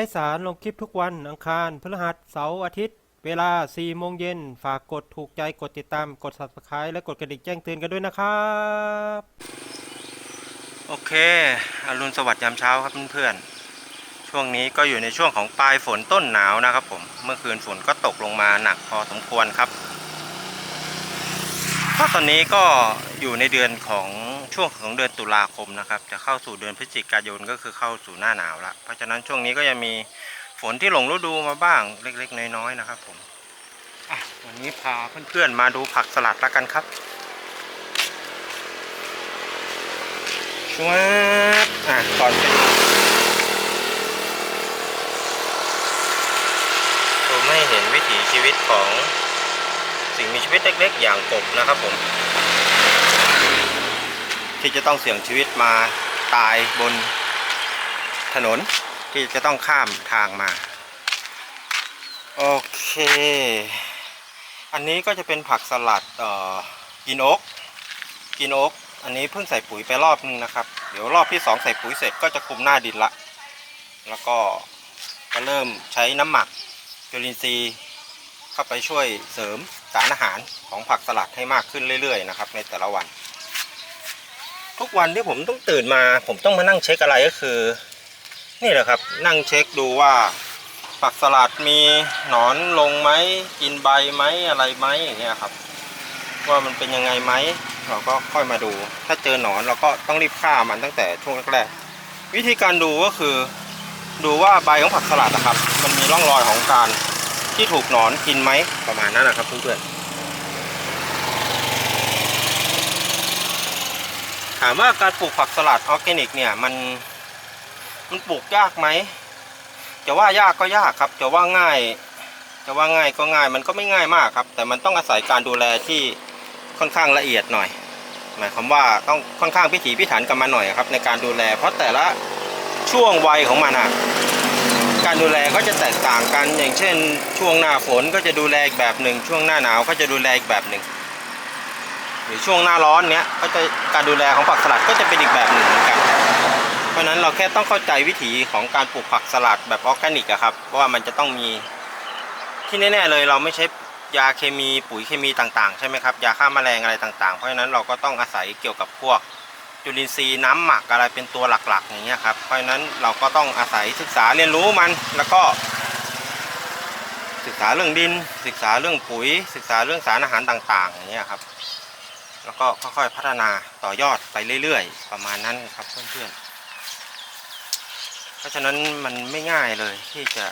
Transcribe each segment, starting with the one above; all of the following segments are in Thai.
ให้สารลงคลิปทุกวันอังคารพฤหัสเสาร์อาทิตย์ เวลา 4 โมงเย็น ฝากกดถูกใจกดติดตามกด subscribe และกดกระดิ่งแจ้งเตือนกันด้วยนะครับ โอเค อรุณสวัสดิ์ยามเช้าครับเพื่อนๆ ช่วงนี้ก็อยู่ในช่วงของปลายฝนต้นหนาวนะครับผม เมื่อคืนฝนก็ตกลงมาหนักพอสมควรครับก็ตอนนี้ก็อยู่ในเดือนของ ช่วงของเดือนตุลาคมนะครับ จะเข้าสู่เดือนพฤศจิกายนก็คือเข้าสู่หน้าหนาวละเพราะฉะนั้นช่วงนี้ก็ยังมีฝนที่หลงฤดูมาบ้างเล็ก ๆ น้อยๆนะครับ ผมวันนี้พาเพื่อนๆมาดูผักสลัดละกันครับชวบอะก่อนเป็นชมให้เห็นวิถีชีวิตของสิ่งมีชีวิตเล็ก ๆ อย่างกบนะครับผม ที่จะต้องเสี่ยงชีวิตมาตายบนถนนที่จะต้องข้ามทางมา โอเค อันนี้ก็จะเป็นผักสลัดเอ่อกินโอ๊กกินโอ๊กอันนี้เพิ่งใส่ปุ๋ยไปรอบนึงนะครับ เดี๋ยวรอบที่สองใส่ปุ๋ยเสร็จก็จะคุมหน้าดินละ แล้วก็ก็เริ่มใช้น้ำหมักจุลินทรีย์เข้าไปช่วยเสริมสารอาหารของผักสลัดให้มากขึ้นเรื่อยๆนะครับในแต่ละวัน ทุกวันที่ผมต้องตื่นมา ผมต้องมานั่งเช็คอะไรก็คือ นี่แหละครับ นั่งเช็คดูว่า ผักสลัดมีหนอนลงไหมกินใบไหมอะไรไหมอย่างเงี้ยครับ ว่ามันเป็นยังไงไหมเราก็ค่อยมาดู ถ้าเจอหนอนเราก็ต้องรีบฆ่ามันตั้งแต่ช่วงแรกๆวิธีการดูก็คือ ดูว่าใบของผักสลัดนะครับ มันมีร่องรอยของการที่ถูกหนอนกินไหมประมาณนั้นนะครับเพื่อนๆ ถามว่าการปลูกผักสลัดออร์แกนิกเนี่ยมันมันปลูกยากไหมจะว่ายากก็ยากครับจะว่าง่ายจะว่าง่ายก็ง่ายมันก็ไม่ง่ายมากครับ แต่มันต้องอาศัยการดูแลที่ค่อนข้างละเอียดหน่อย หมายความว่าต้องค่อนข้างพิถีพิถันกับมันหน่อยครับ ในการดูแล เพราะแต่ละช่วงวัยของมันอะการดูแลก็จะแตกต่างกันอย่างเช่น ช่วงหน้าฝนก็จะดูแลอีกแบบหนึ่งช่วงหน้าหนาวก็จะดูแลอีกแบบหนึ่ง หรือช่วงหน้าร้อนเนี้ยก็จะการดูแลของผักสลัดก็จะเป็นอีกแบบหนึ่งเหมือนกัน เพราะนั้นเราแค่ต้องเข้าใจวิถีของการปลูกผักสลัดแบบออร์แกนิกอะครับว่ามันจะต้องมีที่แน่ๆเลยเราไม่ใช้ยาเคมีปุ๋ยเคมีต่างๆ ใช่ไหมครับยาฆ่าแมลงอะไรต่างๆ เพราะฉะนั้นเราก็ต้องอาศัยเกี่ยวกับพวกจุลินทรีย์น้ำหมักอะไรเป็นตัวหลักๆ อย่างเงี้ยครับเพราะฉะนั้นเราก็ต้องอาศัยศึกษาเรียนรู้มันแล้วก็ ศึกษาเรื่องดิน ศึกษาเรื่องปุ๋ย ศึกษาเรื่องสารอาหารต่างๆอย่างเงี้ยครับ แล้วก็ค่อยๆพัฒนาต่อยอดไปเรื่อยๆ ประมาณนั้นครับเพื่อนๆ เพราะฉะนั้นมันไม่ง่ายเลยที่จะ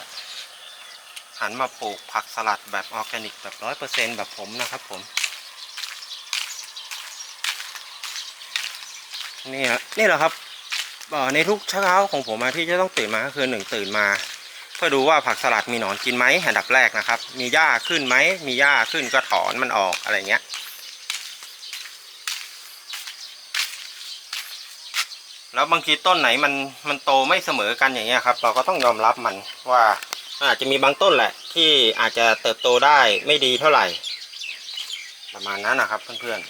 หันมาปลูกผักสลัดแบบออร์แกนิกแบบร้อยเปอร์เซ็นแบบผมนะครับผม นี่ฮะนี่แหละครับในทุกเช้าของผมอะที่จะต้องตื่นมาก็คือหนึ่งตื่นมาเพื่อดูว่าผักสลัดมีหนอนกินไหมอันดับแรกนะครับ มีหญ้าขึ้นไหม มีหญ้าขึ้นก็ถอนมันออกอะไรเงี้ย แล้วบางทีต้นไหนมันมันโตไม่เสมอกันอย่างเงี้ยครับ เราก็ต้องยอมรับมันว่าอาจจะมีบางต้นแหละ ที่อาจจะเติบโตได้ไม่ดีเท่าไหร่ ประมาณนั้นนะครับเพื่อน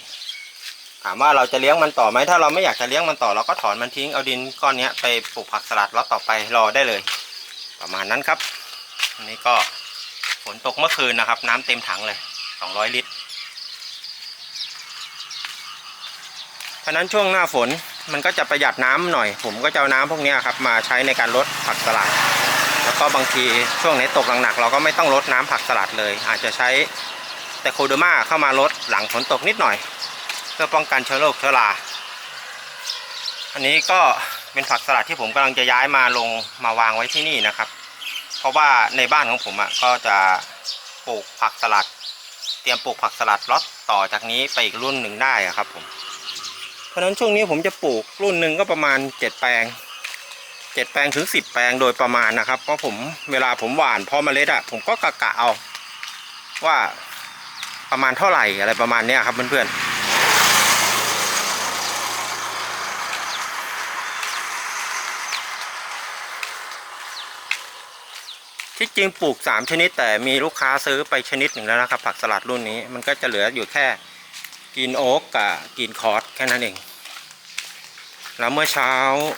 ๆถามว่าเราจะเลี้ยงมันต่อไหมถ้าเราไม่อยากจะเลี้ยงมันต่อเราก็ถอนมันทิ้งเอาดินก้อนเนี้ยไปปลูกผักสลัดล็อตต่อไปรอได้เลย ประมาณนั้นครับอันนี้ก็ฝนตกเมื่อคืนนะครับ น้ำเต็มถังเลย 200 ลิตรเพราะนั้นช่วงหน้าฝน มันก็จะประหยัดน้ำหน่อย ผมก็จะเอาน้ำพวกนี้ครับมาใช้ในการลดผักสลัด แล้วก็บางทีช่วงไหนตกหนักๆเราก็ไม่ต้องลดน้ำผักสลัดเลย อาจจะใช้แต่โคเดอร์มาเข้ามาลดหลังฝนตกนิดหน่อย เพื่อป้องกันเชื้อโรคเชื้อราอันนี้ก็เป็นผักสลัดที่ผมกำลังจะย้ายมาลงมาวางไว้ที่นี่นะครับ เพราะว่าในบ้านของผมอะก็จะปลูกผักสลัด เตรียมปลูกผักสลัดล็อตต่อจากนี้ไปอีกรุ่นหนึ่งได้ครับผม เพราะฉะนั้นช่วงนี้ผมจะปลูกรุ่นหนึ่งก็ประมาณเจ็ดแปลงเจ็ดแปลงถึงสิบแปลงโดยประมาณนะครับ เพราะผมเวลาผมหว่านพอเมล็ดอะผมก็กะกะเอา ว่าประมาณเท่าไหร่อะไรประมาณเนี้ยครับเพื่อนๆที่จริงปลูกสามชนิดแต่มีลูกค้าซื้อไปชนิดหนึ่งแล้วนะครับ ผักสลัดรุ่นนี้มันก็จะเหลืออยู่แค่ กินโอ๊กกับกินคอร์สแค่นั้นเอง แล้วเมื่อเช้า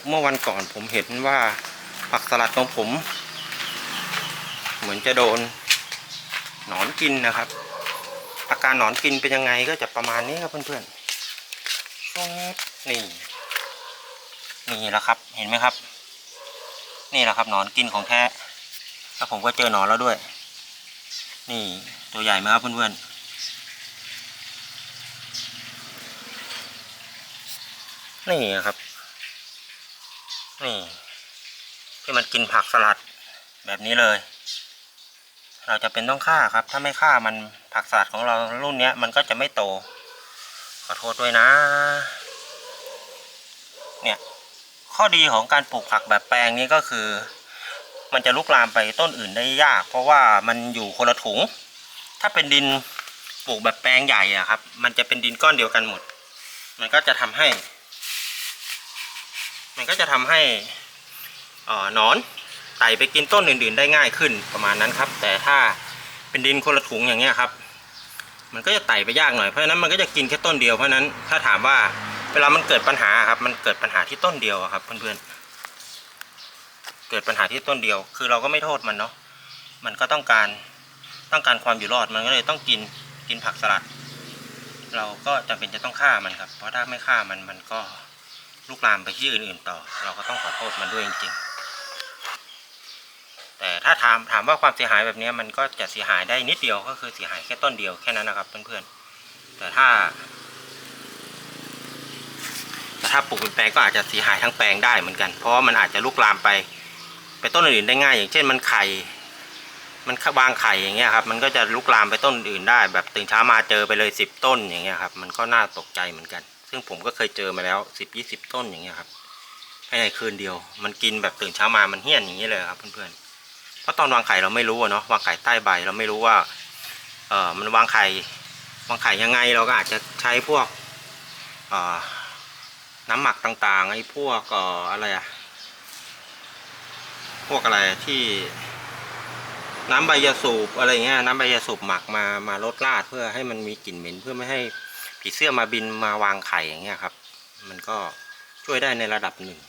เมื่อวันก่อนผมเห็นว่าผักสลัดของผม เหมือนจะโดนหนอนกินนะครับ อาการหนอนกินเป็นยังไงก็จะประมาณนี้ครับเพื่อนๆนี่นี่แหละครับเห็นไหมครับ นี่แหละครับหนอนกินของแท้แล้วผมก็เจอหนอนแล้วด้วย นี่ตัวใหญ่ไหมครับเพื่อนๆ นี่ครับ นี่ ที่มันกินผักสลัดแบบนี้เลย เราจะเป็นต้องฆ่าครับ ถ้าไม่ฆ่ามันผักสลัดของเรารุ่นเนี้ยมันก็จะไม่โต ขอโทษด้วยนะ เนี่ย ข้อดีของการปลูกผักแบบแปลงนี้ก็คือ มันจะลุกลามไปต้นอื่นได้ยาก เพราะว่ามันอยู่คนละถุง ถ้าเป็นดินปลูกแบบแปลงใหญ่อะครับ มันจะเป็นดินก้อนเดียวกันหมด มันก็จะทำให้ มันก็จะทำให้อ่อนอนไต่ไปกินต้นอื่น ๆ ได้ง่ายขึ้นประมาณนั้นครับ แต่ถ้าเป็นดินคนละถุงอย่างเงี้ยครับ มันก็จะไต่ไปยากหน่อยเพราะฉะนั้นมันก็จะกินแค่ต้นเดียวเพราะฉะนั้นถ้าถามว่าเวลามันเกิดปัญหาครับมันเกิดปัญหาที่ต้นเดียวครับเพื่อนๆเกิดปัญหาที่ต้นเดียว คือเราก็ไม่โทษมันเนาะมันก็ต้องการต้องการความอยู่รอดมันก็เลยต้องกินกินผักสลัด เราก็จำเป็นจะต้องฆ่ามันครับ เพราะถ้าไม่ฆ่ามันมันก็ ลุกลามไปที่อื่นๆต่อ เราก็ต้องขอโทษมันด้วยจริงๆ แต่ถ้าถามถามว่าความเสียหายแบบนี้มันก็จะเสียหายได้นิดเดียวก็คือเสียหายแค่ต้นเดียวแค่นั้นนะครับเพื่อนๆ แต่ถ้าแต่ถ้าปลูกเป็นแปลงก็อาจจะเสียหายทั้งแปลงได้เหมือนกัน เพราะมันอาจจะลุกลามไปไปต้นอื่นๆได้ง่าย อย่างเช่นมันไข่ มันวางไข่อย่างเงี้ยครับ มันก็จะลุกลามไปต้นอื่นได้ แบบตื่นเช้ามาเจอไปเลยสิบต้นอย่างเงี้ยครับ มันก็น่าตกใจเหมือนกัน ซึ่งผมก็เคยเจอมาแล้วสิบยี่สิบต้นอย่างเงี้ยครับภายในคืนเดียว มันกินแบบตื่นเช้ามามันเหี้ยนอย่างนี้เลยครับเพื่อนๆเพราะตอนวางไข่เราไม่รู้อะเนาะวางไข่ใต้ใบเราไม่รู้ว่า เออมันวางไข่วางไข่ยังไงเราก็อาจจะใช้พวกเอ่อน้ำหมักต่างๆไอ้พวกเอ่ออะไรอะพวกอะไรที่ น้ำใบยาสูบอะไรเงี้ยน้ำใบยาสูบหมักมามาลดราดเพื่อให้มันมีกลิ่นเหม็นเพื่อไม่ให้ผีเสื้อมาบินมาวางไข่อย่างเงี้ยครับ มันก็ช่วยได้ในระดับหนึ่ง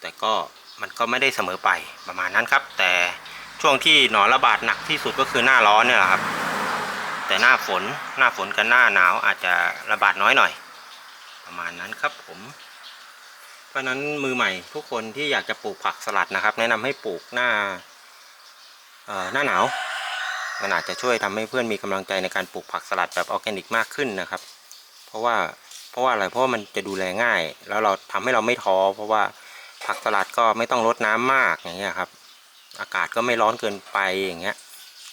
แต่ก็มันก็ไม่ได้เสมอไปประมาณนั้นครับ แต่ช่วงที่หนอนระบาดหนักที่สุดก็คือหน้าร้อนเนี่ยแหละครับ แต่หน้าฝนหน้าฝนกับหน้าหนาวอาจจะระบาดน้อยหน่อย ประมาณนั้นครับผม เพราะนั้นมือใหม่ทุกคนที่อยากจะปลูกผักสลัดนะครับ แนะนำให้ปลูกหน้า หน้าหนาวมันอาจจะช่วยทำให้เพื่อนมีกำลังใจในการปลูกผักสลัดแบบออร์แกนิกมากขึ้นนะครับ เพราะว่าเพราะว่าอะไรเพราะว่ามันจะดูแลง่าย แล้วเราทำให้เราไม่ท้อเพราะว่าผักสลัดก็ไม่ต้องรดน้ำมากอย่างเงี้ยครับ อากาศก็ไม่ร้อนเกินไปอย่างเงี้ย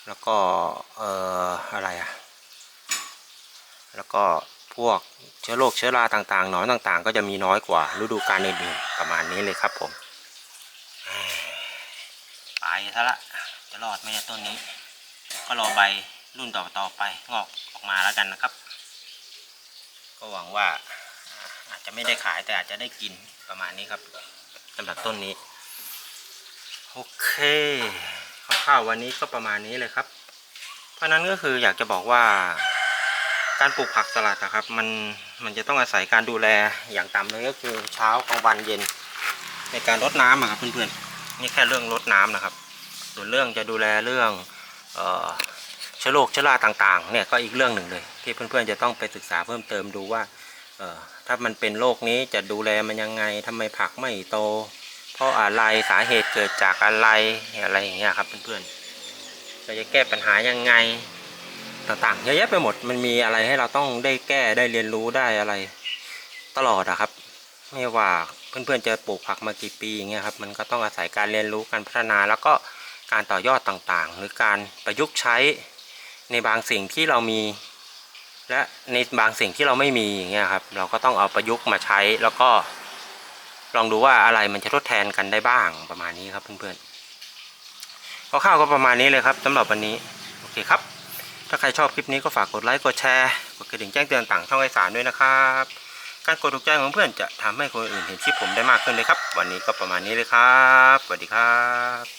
แล้วก็เอ่ออะไรอะแล้วก็พวกเชื้อโรคเชื้อราต่างๆหนอนต่างๆ ก็จะมีน้อยกว่าฤดูกาลอื่นๆประมาณนี้เลยครับผม ซะละ จะรอดไหมเนี่ยต้นนี้ ก็รอใบรุ่นต่อๆไปงอกออกมาแล้วกันนะครับ ก็หวังว่าอาจจะไม่ได้ขายแต่อาจจะได้กินประมาณนี้ครับสำหรับต้นนี้ โอเคคร่าวๆวันนี้ก็ประมาณนี้เลยครับ เพราะฉะนั้นก็คืออยากจะบอกว่าการปลูกผักสลัดนะครับ มันมันจะต้องอาศัยการดูแลอย่างต่ำเลยก็คือเช้ากลางวันเย็น ในการรดน้ำอะครับเพื่อนๆนี่แค่เรื่องรดน้ำนะครับ ส่วนเรื่องจะดูแลเรื่องเชื้อโรคเชื้อราต่างๆเนี่ยก็อีกเรื่องหนึ่งเลย ที่เพื่อนๆจะต้องไปศึกษาเพิ่มเติมดูว่าถ้ามันเป็นโรคนี้จะดูแลมันยังไงทำไมผักไม่โต เพราะอะไรสาเหตุเกิดจากอะไรอะไรอย่างเงี้ยครับเพื่อนๆเราจะแก้ปัญหายังไงต่างๆเยอะแยะไปหมดมันมีอะไรให้เราต้องได้แก้ได้เรียนรู้ได้อะไร ตลอดอะครับ ไม่ว่าเพื่อนๆจะปลูกผักมากี่ปีอย่างเงี้ยครับมันก็ต้องอาศัยการเรียนรู้การพัฒนาแล้วก็ การต่อยอดต่างๆ หรือการประยุกต์ใช้ในบางสิ่งที่เรามี และในบางสิ่งที่เราไม่มีอย่างเงี้ยครับ เราก็ต้องเอาประยุกต์มาใช้ แล้วก็ ลองดูว่าอะไรมันจะทดแทนกันได้บ้างประมาณนี้ครับเพื่อนๆคร่าวๆก็ประมาณนี้เลยครับสำหรับวันนี้โอเคครับ ถ้าใครชอบคลิปนี้ก็ฝากกดไลค์กดแชร์กดกระดิ่งแจ้งเตือนต่างช่องไอสารด้วยนะครับการกดถูกใจของเพื่อนจะทำให้คนอื่นเห็นคลิปผมได้มากขึ้นเลยครับ วันนี้ก็ประมาณนี้เลยครับ สวัสดีครับ